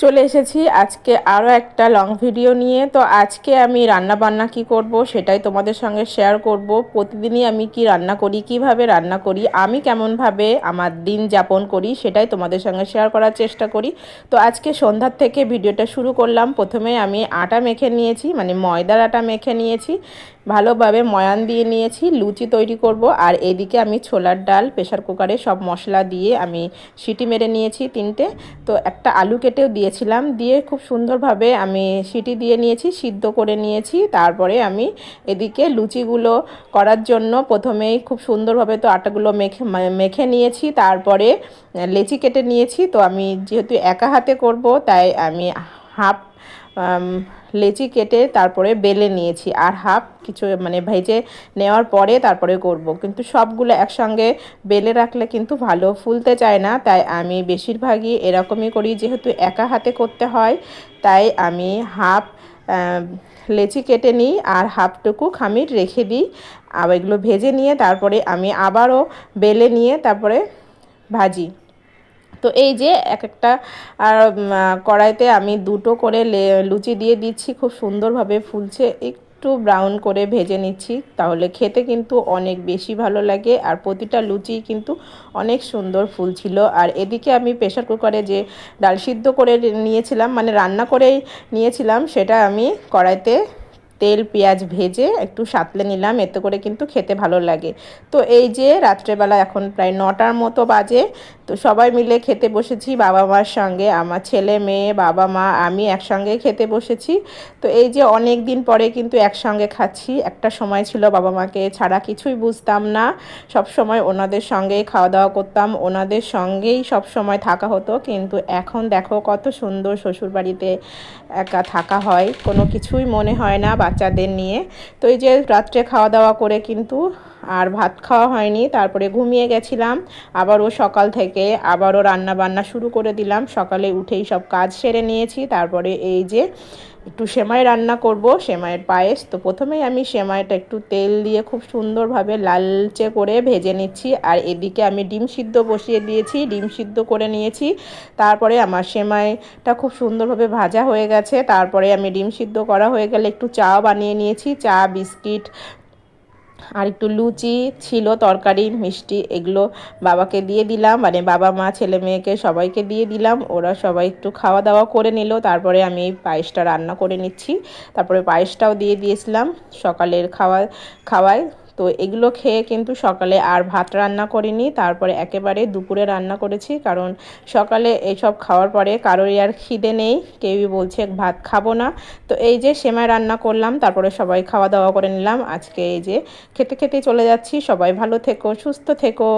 চলে এসেছি আজকে আরও একটা লং ভিডিও নিয়ে। তো আজকে আমি রান্না বান্না কি করব সেটাই তোমাদের সঙ্গে শেয়ার করব। প্রতিদিনই আমি কি রান্না করি, কীভাবে রান্না করি, আমি কেমনভাবে আমার দিন যাপন করি সেটাই তোমাদের সঙ্গে শেয়ার করার চেষ্টা করি। তো আজকে সন্ধ্যার থেকে ভিডিওটা শুরু করলাম। প্রথমে আমি আটা মেখে নিয়েছি মানে ময়দার আটা মেখে নিয়েছি। ভালোভাবে ময়ান দিয়ে নিয়েছি, লুচি তৈরি করব, আর এদিকে আমি ছোলার ডাল প্রেশার কুকারে সব মশলা দিয়ে আমি সিটি মেরে নিয়েছি তিনটে। তো একটা আলু কেটেও দিয়েছিলাম, দিয়ে খুব সুন্দরভাবে আমি সিটি দিয়ে নিয়েছি, সিদ্ধ করে নিয়েছি। তারপরে আমি এদিকে লুচিগুলো করার জন্য প্রথমেই খুব সুন্দরভাবে তো আটাগুলো মেখে মেখে নিয়েছি। তারপরে লেচি কেটে নিয়েছি। তো আমি যেহেতু একা হাতে করব, তাই আমি হাফ লেচি কেটে তারপরে বেলে নিয়েছি আর হাফ কিছু মানে ভেজে নেওয়ার পরে তারপরে করব। কিন্তু সবগুলো একসঙ্গে বেলে রাখলে কিন্তু ভালো ফুলতে চায় না, তাই আমি বেশিরভাগই এরকমই করি। যেহেতু একা হাতে করতে হয়, তাই আমি হাফ লেচি কেটে নিই আর হাফটুকু খামির রেখে দিই। আর এগুলো ভেজে নিয়ে তারপরে আমি আবারও বেলে নিয়ে তারপরে ভাজি। তো এই যে এক একটা, আর কড়াইতে আমি দুটো করে লুচি দিয়ে দিচ্ছি, খুব সুন্দরভাবে ফুলছে, একটু ব্রাউন করে ভেজে নিচ্ছি, তাহলে খেতে কিন্তু অনেক বেশি ভালো লাগে, আর প্রতিটা লুচি কিন্তু অনেক সুন্দর ফুল ছিল আর এদিকে আমি প্রেশার কুকারে যে ডাল সিদ্ধ করে নিয়েছিলাম মানে রান্না করেই নিয়েছিলাম, সেটা আমি কড়াইতে তেল, পেঁয়াজ ভেজে একটু সাতলে নিলাম, এতে করে কিন্তু খেতে ভালো লাগে। তো এই যে রাত্রেবেলা এখন প্রায় নটার মতো বাজে তো সবাই মিলে খেতে বসেছি, বাবা মার সঙ্গে, আমার ছেলে, মেয়ে, বাবা মা, আমি একসঙ্গে খেতে বসেছি। তো এই যে অনেক দিন পরে কিন্তু একসঙ্গে খাচ্ছি। একটা সময় ছিল বাবা মাকে ছাড়া কিছুই বুঝতাম না। সব সময় ওনাদের সঙ্গেই খাওয়া দাওয়া করতাম, ওনাদের সঙ্গেই সব সময় থাকা হতো। কিন্তু এখন দেখো কত সুন্দর শ্বশুরবাড়িতে একা থাকা হয়, কোনো কিছুই মনে হয় না বাচ্চাদের নিয়ে। তো এই যে রাত্রে খাওয়া দাওয়া করে কিন্তু আর ভাত খাওয়া হয়নি, তারপরে ঘুমিয়ে গেছিলাম। আবারও সকাল থেকে আবারও রান্না বান্না শুরু করে দিলাম। সকালে উঠেই সব কাজ সেরে নিয়েছি। তারপরে এই যে একটু সেমাই রান্না করব, সেমাইয়ের পায়েস। তো প্রথমেই আমি সেমাইটা একটু তেল দিয়ে খুব সুন্দরভাবে লালচে করে ভেজে নিচ্ছি। আর এদিকে আমি ডিম সিদ্ধ বসিয়ে দিয়েছি, ডিম সিদ্ধ করে নিয়েছি। তারপরে আমার সেমাইটা খুব সুন্দরভাবে ভাজা হয়ে গেছে। তারপরে আমি ডিম সিদ্ধ করা হয়ে গেলে একটু চা বানিয়ে নিয়েছি। চা, বিস্কিট আর একটু লুচি ছিল, তরকারি, মিষ্টি, এগুলো বাবাকে দিয়ে দিলাম। মানে বাবা, মা, ছেলে, মেয়েকে সবাইকে দিয়ে দিলাম। ওরা সবাই একটু খাওয়া দাওয়া করে নিল। তারপরে আমি পায়েসটা রান্না করে নিচ্ছি। তারপরে পায়েসটাও দিয়ে দিয়েছিলাম। সকালের খাওয়া, খাওয়ায় তো এগুলো খেয়ে কিন্তু সকালে আর ভাত রান্না করিনি, তারপরে একেবারে দুপুরে রান্না করেছি, কারণ সকালে এসব খাওয়ার পরে কারোরই আর খিদে নেই, কেউই বলছে ভাত খাব না। তো এই যে সেমাই রান্না করলাম, তারপরে সবাই খাওয়া দাওয়া করে নিলাম, আজকে এই যে খেতে খেতে চলে যাচ্ছি, সবাই ভালো থেকো, সুস্থ থেকো।